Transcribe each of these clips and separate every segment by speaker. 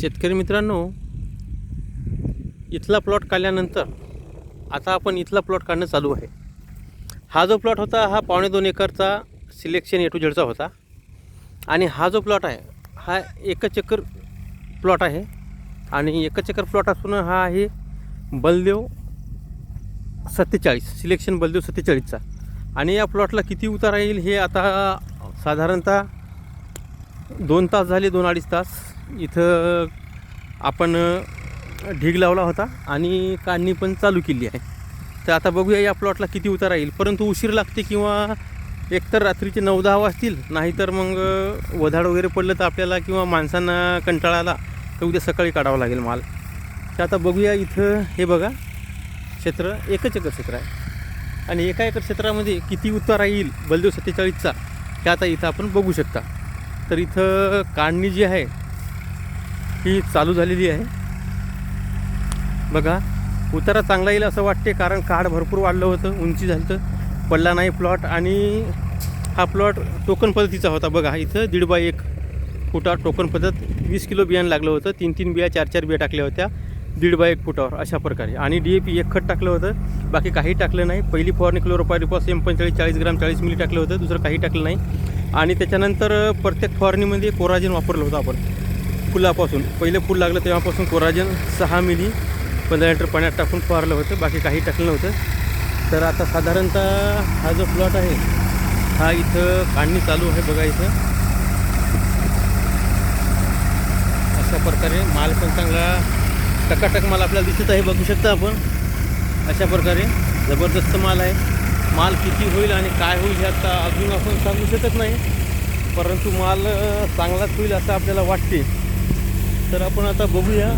Speaker 1: शेतकरी मित्रांनो इथला प्लॉट काढल्यानंतर आता आपण इथला प्लॉट काढणं चालू आहे. हा जो प्लॉट होता हा पावणे दोन एकरचा सिलेक्शन ए टू झेडचा होता. आणि हा जो प्लॉट आहे हा एकच एकर प्लॉट आहे. आणि एकच एकर प्लॉट असून हा आहे बलदेव सत्तेचाळीस सिलेक्शन बलदेव सत्तेचाळीसचा. आणि या प्लॉटला किती उतारा येईल हे आता साधारणतः दोन तास झाले दोन अडीच तास. इथं आपण ढीग लावला होता आणि काढणी पण चालू केली आहे. तर आता बघूया या प्लॉटला किती उतारा येईल. परंतु उशीर लागते किंवा एकतर रात्रीचे नऊ दहा वाजतील नाहीतर मग वधाड वगैरे पडलं तर आपल्याला किंवा माणसांना कंटाळा आला तर उद्या सकाळी काढावा लागेल माल. तर आता बघूया इथं हे बघा क्षेत्र एकच एकर क्षेत्र आहे. आणि एका एकर क्षेत्रामध्ये किती उतारा येईल? बलदेव सत्तेचाळीसचा. हे आता इथं आपण बघू शकता. तर इथं काढणी जी आहे ही चालू झालेली आहे. बघा उतारा चांगला येईल असं वाटते कारण काड भरपूर वाढलं होतं उंची झालं तर पडला नाही प्लॉट आणि हा प्लॉट टोकन पद्धतीचा होता. बघा इथं दीड बाय एक फुटा टोकन पद्धत वीस किलो बियाणं लागलं होतं. तीन तीन बिया चार चार बिया टाकल्या होत्या दीड बाय एक फुटावर अशा प्रकारे. आणि डी ए पी एक खत टाकलं होतं. बाकी काही टाकलं नाही. पहिली फवारणी क्लोरोपायरिपॉस एम पंचेचाळीस चाळीस ग्राम चाळीस मिली टाकलं होतं. दुसरं काही टाकलं नाही. आणि त्याच्यानंतर प्रत्येक फवारणीमध्ये कोराजिन वापरलं होतं आपण. फुलापासून पहिलं फुल लागलं तेव्हापासून कोराजन सहा मिली पंधरा लिटर पाण्यात टाकून फवारलं होतं बाकी काही टाकलं नव्हतं. तर आता साधारणतः हा जो प्लॉट आहे हा इथं काढणी चालू आहे बघा इथं. अशा प्रकारे माल पण चांगला टकाटक माल आपल्याला दिसत आहे बघू शकता आपण. अशा प्रकारे जबरदस्त माल आहे. माल किती होईल आणि काय होईल हे आता अजून आपण सांगू शकत नाही. परंतु माल चांगलाच होईल असं आपल्याला वाटते. तर आपण आता बघूया.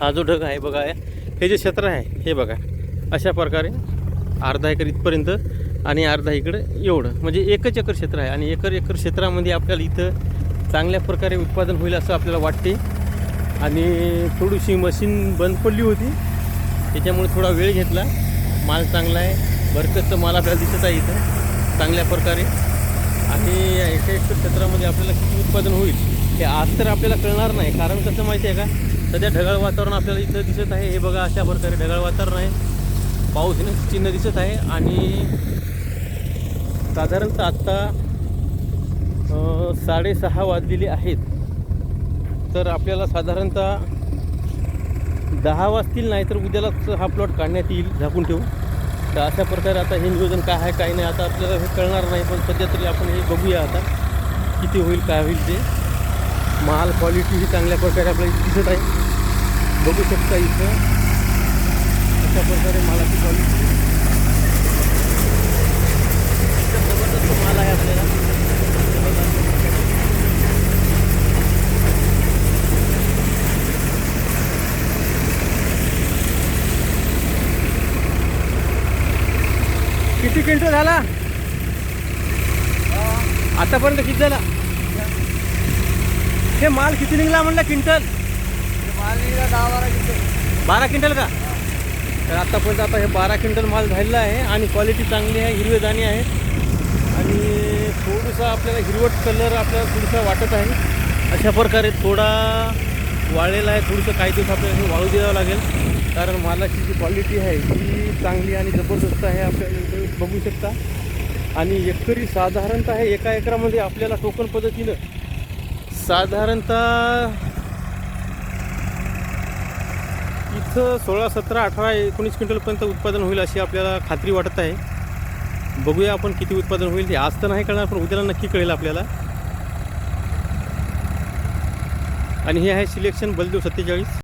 Speaker 1: हा जो ढग आहे बघा हे जे क्षेत्र आहे हे बघा. अशा प्रकारे अर्धा एकर इथपर्यंत आणि अर्धा इकडं एवढं. म्हणजे एकच एकर क्षेत्र आहे आणि एकर एकर क्षेत्रामध्ये आपल्याला इथं चांगल्या प्रकारे उत्पादन होईल असं आपल्याला वाटते. आणि थोडीशी मशीन बंद पडली होती. त्याच्यामुळे थोडा वेळ घेतला. माल चांगला आहे. भरकतचं माल आपल्याला दिसत आहे इथं. चांगल्या प्रकारे. आणि या एका एकर क्षेत्रामध्ये आपल्याला किती उत्पादन होईल हे आज तर आपल्याला कळणार नाही. कारण कसं माहिती आहे का? सध्या ढगाळ वातावरण आपल्याला इथं दिसत आहे. हे बघा अशा प्रकारे ढगाळ वातावरण आहे. पाऊस येण्याचं चिन्ह दिसत आहे. आणि साधारणतः आत्ता साडेसहा वाजलेले आहेत. तर आपल्याला साधारणतः दहा वाजतील नाही तर उद्यालाच हा प्लॉट काढण्यात येईल झाकून ठेवू तर अशा प्रकारे आता हे नियोजन काय आहे काय नाही आता आपल्याला हे कळणार नाही पण सध्या तरी आपण हे बघूया आता. किती होईल काय होईल ते. माल क्वालिटी ही चांगल्या प्रकारे आपल्याला दिसत आहे. बघू शकता इथं. अशा प्रकारे मालाची क्वालिटी जबरदस्त माल आहे आपल्याला हे बघा. किती क्विंटल झाला? आतापर्यंत किती झाला? हे माल किती निघला म्हणलं क्विंटल?
Speaker 2: दहा बारा किलो
Speaker 1: बारा क्विंटल का? तर आतापर्यंत आता हे बारा क्विंटल माल झालेला आहे आणि क्वालिटी चांगली आहे हिरवे दाणे आहेत. आणि थोडंसं आपल्याला हिरवट कलर आपल्याला थोडंसं वाटत आहे. अशा प्रकारे थोडा वाळलेला आहे थोडंसं काही दिवस आपल्याला हे वाळू द्यावं लागेल. कारण मालाची जी क्वालिटी आहे ती चांगली आणि जबरदस्त आहे आपल्याला बघू शकता. आणि एकरी साधारणतः एका एकरामध्ये आपल्याला टोकन पद्धतीनं साधारणतः इथं सोळा सतरा अठरा एकोणीस क्विंटलपर्यंत उत्पादन होईल अशी आपल्याला खात्री वाटत आहे. बघूया आपण किती उत्पादन होईल ते. आज तर नाही कळणार पण उद्याला नक्की कळेल आपल्याला. आणि हे आहे सिलेक्शन बलदेव सत्तेचाळीस.